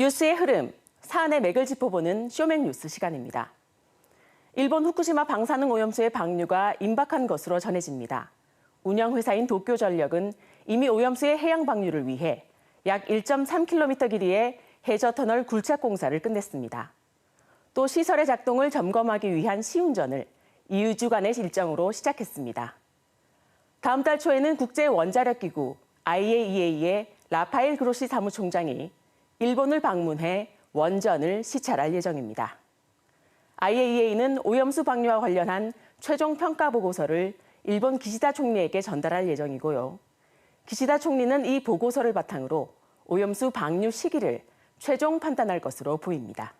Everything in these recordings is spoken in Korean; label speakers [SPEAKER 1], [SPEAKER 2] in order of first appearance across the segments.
[SPEAKER 1] 뉴스의 흐름, 사안의 맥을 짚어보는 쇼맥 뉴스 시간입니다. 일본 후쿠시마 방사능 오염수의 방류가 임박한 것으로 전해집니다. 운영회사인 도쿄전력은 이미 오염수의 해양 방류를 위해 약 1.3km 길이의 해저터널 굴착 공사를 끝냈습니다. 또 시설의 작동을 점검하기 위한 시운전을 2주 간의 일정으로 시작했습니다. 다음 달 초에는 국제 원자력 기구 IAEA의 라파엘 그로시 사무총장이 일본을 방문해 원전을 시찰할 예정입니다. IAEA는 오염수 방류와 관련한 최종 평가 보고서를 일본 기시다 총리에게 전달할 예정이고요. 기시다 총리는 이 보고서를 바탕으로 오염수 방류 시기를 최종 판단할 것으로 보입니다.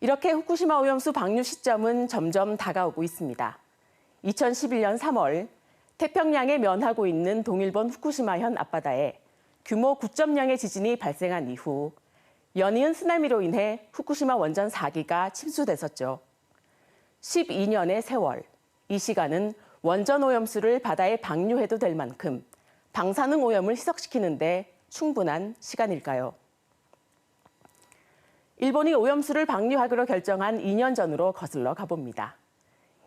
[SPEAKER 1] 이렇게 후쿠시마 오염수 방류 시점은 점점 다가오고 있습니다. 2011년 3월 태평양에 면하고 있는 동일본 후쿠시마현 앞바다에 규모 9.0의 지진이 발생한 이후 연이은 쓰나미로 인해 후쿠시마 원전 4기가 침수됐었죠. 12년의 세월, 이 시간은 원전 오염수를 바다에 방류해도 될 만큼 방사능 오염을 희석시키는데 충분한 시간일까요? 일본이 오염수를 방류하기로 결정한 2년 전으로 거슬러 가봅니다.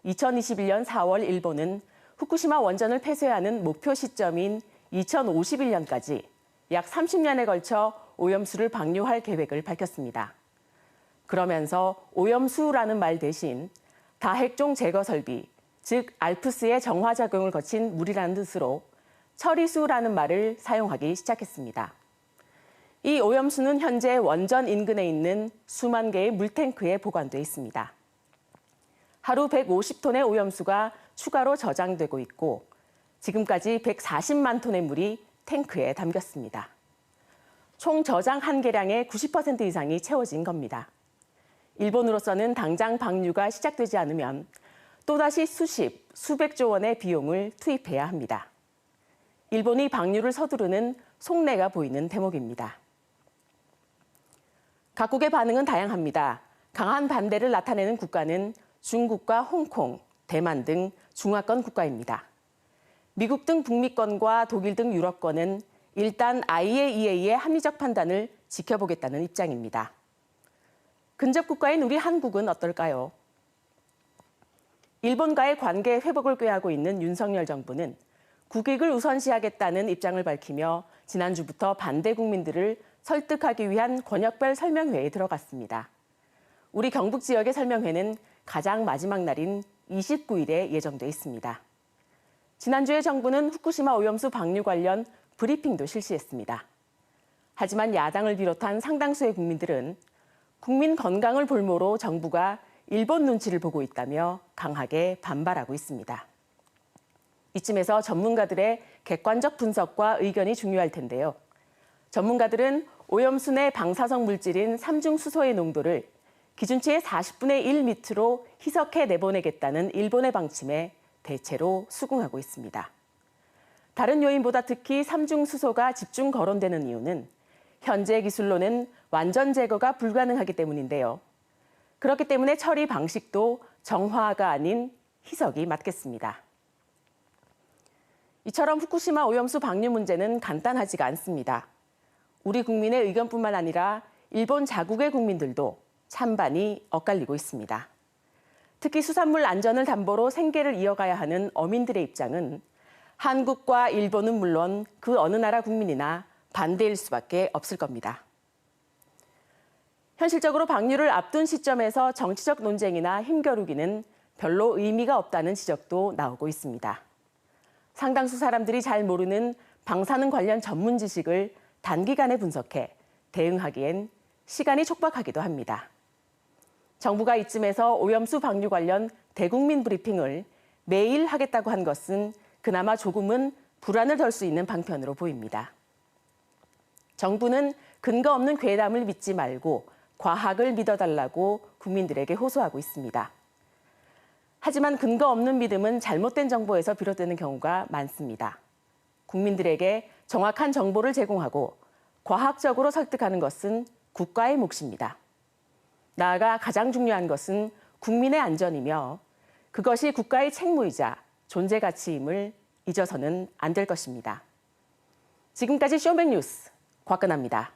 [SPEAKER 1] 2021년 4월 일본은 후쿠시마 원전을 폐쇄하는 목표 시점인 2051년까지 약 30년에 걸쳐 오염수를 방류할 계획을 밝혔습니다. 그러면서 오염수라는 말 대신 다핵종 제거 설비, 즉 알프스의 정화 작용을 거친 물이라는 뜻으로 처리수라는 말을 사용하기 시작했습니다. 이 오염수는 현재 원전 인근에 있는 수만 개의 물탱크에 보관돼 있습니다. 하루 150톤의 오염수가 추가로 저장되고 있고 지금까지 140만 톤의 물이 탱크에 담겼습니다. 총 저장 한계량의 90% 이상이 채워진 겁니다. 일본으로서는 당장 방류가 시작되지 않으면 또다시 수십, 수백조 원의 비용을 투입해야 합니다. 일본이 방류를 서두르는 속내가 보이는 대목입니다. 각국의 반응은 다양합니다. 강한 반대를 나타내는 국가는 중국과 홍콩, 대만 등 중화권 국가입니다. 미국 등 북미권과 독일 등 유럽권은 일단 IAEA의 합리적 판단을 지켜보겠다는 입장입니다. 근접 국가인 우리 한국은 어떨까요? 일본과의 관계 회복을 꾀하고 있는 윤석열 정부는 국익을 우선시하겠다는 입장을 밝히며 지난주부터 반대 국민들을 설득하기 위한 권역별 설명회에 들어갔습니다. 우리 경북 지역의 설명회는 가장 마지막 날인 29일에 예정돼 있습니다. 지난주에 정부는 후쿠시마 오염수 방류 관련 브리핑도 실시했습니다. 하지만 야당을 비롯한 상당수의 국민들은 국민 건강을 볼모로 정부가 일본 눈치를 보고 있다며 강하게 반발하고 있습니다. 이쯤에서 전문가들의 객관적 분석과 의견이 중요할 텐데요. 전문가들은 오염수 내 방사성 물질인 삼중수소의 농도를 기준치의 40분의 1 밑으로 희석해 내보내겠다는 일본의 방침에 대체로 수긍하고 있습니다. 다른 요인보다 특히 삼중 수소가 집중 거론되는 이유는 현재 기술로는 완전 제거가 불가능하기 때문인데요. 그렇기 때문에 처리 방식도 정화가 아닌 희석이 맞겠습니다. 이처럼 후쿠시마 오염수 방류 문제는 간단하지가 않습니다. 우리 국민의 의견뿐만 아니라 일본 자국의 국민들도 찬반이 엇갈리고 있습니다. 특히 수산물 안전을 담보로 생계를 이어가야 하는 어민들의 입장은 한국과 일본은 물론 그 어느 나라 국민이나 반대일 수밖에 없을 겁니다. 현실적으로 방류를 앞둔 시점에서 정치적 논쟁이나 힘겨루기는 별로 의미가 없다는 지적도 나오고 있습니다. 상당수 사람들이 잘 모르는 방사능 관련 전문 지식을 단기간에 분석해 대응하기엔 시간이 촉박하기도 합니다. 정부가 이쯤에서 오염수 방류 관련 대국민 브리핑을 매일 하겠다고 한 것은 그나마 조금은 불안을 덜 수 있는 방편으로 보입니다. 정부는 근거 없는 괴담을 믿지 말고 과학을 믿어달라고 국민들에게 호소하고 있습니다. 하지만 근거 없는 믿음은 잘못된 정보에서 비롯되는 경우가 많습니다. 국민들에게 정확한 정보를 제공하고 과학적으로 설득하는 것은 국가의 몫입니다. 나아가 가장 중요한 것은 국민의 안전이며 그것이 국가의 책무이자 존재 가치임을 잊어서는 안 될 것입니다. 지금까지 쇼맥 뉴스 곽근아입니다.